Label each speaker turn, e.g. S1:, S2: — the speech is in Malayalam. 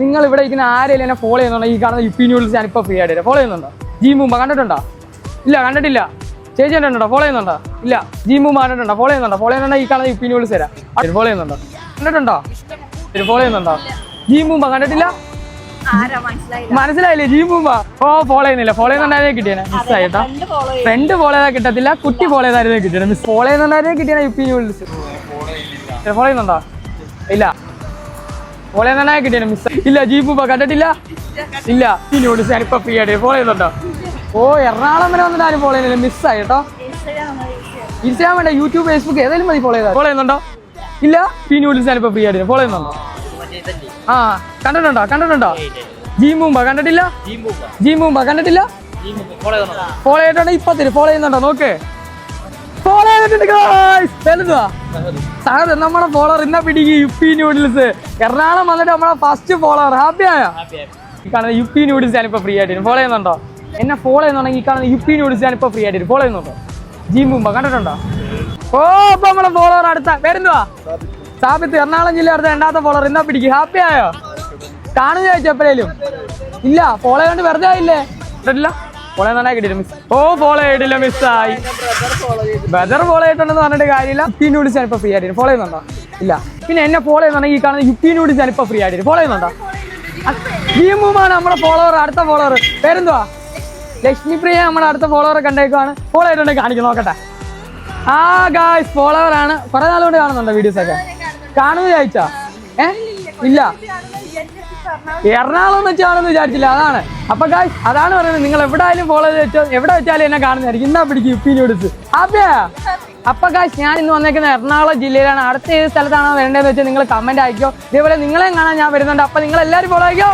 S1: നിങ്ങൾ ഇവിടെ ഇരിക്കുന്ന ആരെങ്കിലും എന്നെ ഫോളോ ചെയ്യുന്നുണ്ടോ ഈ കാണുന്ന യുപ്പി ന്യൂഡിൽസ് ഇപ്പോൾ ഫ്രീ ആയിട്ട് ഫോളോ ചെയ്യുന്നുണ്ടോ? ജി മുമ്പ് കണ്ടിട്ടുണ്ടോ? ഇല്ല കണ്ടിട്ടില്ല. ചേച്ചി കണ്ടിട്ടുണ്ടോ? ഫോളോ ചെയ്യുന്നുണ്ടോ? ഇല്ല. ജി മുമ്പ് കണ്ടിട്ടുണ്ടോ? ഫോളോ ചെയ്യുന്നുണ്ടോ? ഫോളോ ചെയ്യുന്നുണ്ടോ? ഈ കാണുന്ന യുപ്പി ന്യൂഡിൽസ് തരാം. ഫോളോ ചെയ്യുന്നുണ്ടോ? കണ്ടിട്ടുണ്ടോ? ഫോളോ ചെയ്യുന്നുണ്ടോ? ജി മുമ്പ് കണ്ടിട്ടില്ല?
S2: ആരാ? മനസ്സിലായില്ല.
S1: മനസ്സിലായില്ലേ? ജീം മുമ്പ് ഓ ഫോളോ ചെയ്യുന്നില്ല. ഫോളോ ചെയ്യുന്നുണ്ടായിരുന്നേ കിട്ടിയേനെ. മിസ് ആയിട്ടാ ഫ്രണ്ട് ഫോളോ ചെയ്താൽ കിട്ടത്തില്ല. കുട്ടി ഫോളോ ചെയ്തായിരുന്നേ കിട്ടിയത് മിസ് ഫോളോ ചെയ്യുന്നുണ്ടായിരുന്നേ കിട്ടിയ യുപ്പി ന്യൂഡിൽസ് ഫോളോ ചെയ്യുന്നുണ്ടോ? ഇല്ല. ഫോളോ നന്നായി കിട്ടിയാണ് മിസ് ഇല്ല ജീപ്പ് ഇപ്പൊ കണ്ടിട്ടില്ല. ഇല്ല ഇനിയോട് ഞാനിപ്പോ ഫ്രീ ആയിട്ട് ഫോളോ ചെയ്യുന്നുണ്ടോ? ഓ എറണാകുളം വരെ വന്നിട്ട് ആരും ഫോളോ ചെയ്യുന്നില്ല. മിസ്സായി കേട്ടോ. ഇൻസ്റ്റാഗ്രാം വേണ്ട യൂട്യൂബ് ഫേസ്ബുക്ക് ഏതായാലും മതി ഫോളോ ചെയ്താൽ. ഫോളോ ചെയ്യുന്നുണ്ടോ? ഇല്ല പി ന്യൂഡിൽസ് ഞാനിപ്പോ ഫ്രീ ആയിട്ട് ഫോളോ ചെയ്യുന്നുണ്ടോ? ആ കണ്ടിട്ടുണ്ടോ? കണ്ടിട്ടുണ്ടോ? ജി മുമ്പ കണ്ടിട്ടില്ല? ജി മുമ്പ. കണ്ടിട്ടില്ല? ഫോളോ ചെയ്തിട്ടുണ്ടോ ഇപ്പത്തിന് ഫോളോ ചെയ്യുന്നുണ്ടോ? നോക്ക്. സാറ് നമ്മുടെ ഫോളോവർ ഇന്ന പിടിക്ക് യുപ്പി നൂഡിൽസ് എറണാകുളം വന്നിട്ട് നമ്മളെ ഫസ്റ്റ് ഫോളോവർ ഹാപ്പി ആയ? ഈ കാണുന്ന യുപ്പി നൂഡിൽസ് ഞാനിപ്പോ ഫ്രീ ആയിട്ട് ഫോളോ ചെയ്യുന്നുണ്ടോ? എന്നെ ഫോളോ ചെയ്യുന്നുണ്ടെങ്കിൽ ഈ കാണുന്ന യുപ്പി നൂഡിൽസ് ഞാനിപ്പോ ഫ്രീ ആയിട്ട് ഫോളോ ചെയ്യുന്നുണ്ടോ? ജി മുമ്പ കണ്ടിട്ടുണ്ടോ? ഓ അപ്പൊ നമ്മളെ ഫോളോവർ അടുത്ത. പേരെന്തുവാ? സാബിത്ത്. എറണാകുളം ജില്ല അടുത്ത രണ്ടാമത്തെ ഫോളോവർ ഇന്നാ പിടിക്ക്. ഹാപ്പി ആയോ? കാണുക ചോദിച്ചപ്പോഴേലും. ഇല്ല ഫോളോ കൊണ്ട് വെറുതെ ആയില്ലേ? ഇല്ല. ഫോളോ നന്നായി മിസ് ഓ ഫോളോ ചെയ്തില്ല മിസ്സായി ബ്രദർ ഫോളോ ചെയ്തിട്ടുണ്ടെന്ന് പറഞ്ഞിട്ട് കാര്യമില്ല. യുപ്പി ഞാൻ ഇപ്പൊ ഫ്രീ ആയിട്ട് ഫോളോ ചെയ്യുന്നുണ്ടോ? ഇല്ല. പിന്നെ എന്നെ ഫോളോ ചെയ്യുന്നുണ്ടെങ്കിൽ ഈ കാണുന്ന യുപ്പി ഞാൻ ഇപ്പൊ ഫ്രീ ആയിട്ട് ഫോളോ ചെയ്യുന്നുണ്ടോ? ഭീമുമാണ് നമ്മുടെ ഫോളോവർ അടുത്ത ഫോളോവർ പേരെന്തുവാ? ലക്ഷ്മിപ്രിയ നമ്മുടെ അടുത്ത ഫോളോവർ കണ്ടേക്കുവാണ്. ഫോളോ ചെയ്തിട്ടുണ്ടെങ്കിൽ കാണിക്കും നോക്കട്ടെ. ആ ഗായ്സ് ഫോളോവർ ആണ്. കുറെ നാളുകൊണ്ട് കാണുന്നുണ്ടോ വീഡിയോസ് ഒക്കെ? കാണുമെന്ന് ചോദിച്ചാ? ഏ? ഇല്ല. എറണാകുളം വെച്ച് കാണുമെന്ന് വിചാരിച്ചില്ല. അതാണ്. അപ്പൊ ഗായ്സ് അതാണ് പറയുന്നത്. നിങ്ങൾ എവിടെയാലും ഫോളോ ചെയ്ത് വെച്ചോ. എവിടെ വെച്ചാലും എന്നെ കാണുന്നതായിരിക്കും. ഇന്നാ പിടിക്കും യുപ്പി നൂഡിൽസ് അതെ. അപ്പൊ ഗായ്സ് ഞാൻ ഇന്ന് വന്നേക്കുന്നത് എറണാകുളം ജില്ലയിലാണ്. അടുത്ത ഏത് സ്ഥലത്താണോ വരേണ്ടതെന്ന് വെച്ചാൽ നിങ്ങൾ കമന്റ് അയക്കോ. ഇതേപോലെ നിങ്ങളെയും കാണാൻ ഞാൻ വരുന്നുണ്ട്. അപ്പൊ നിങ്ങൾ എല്ലാവരും ഫോളോ അയക്കോ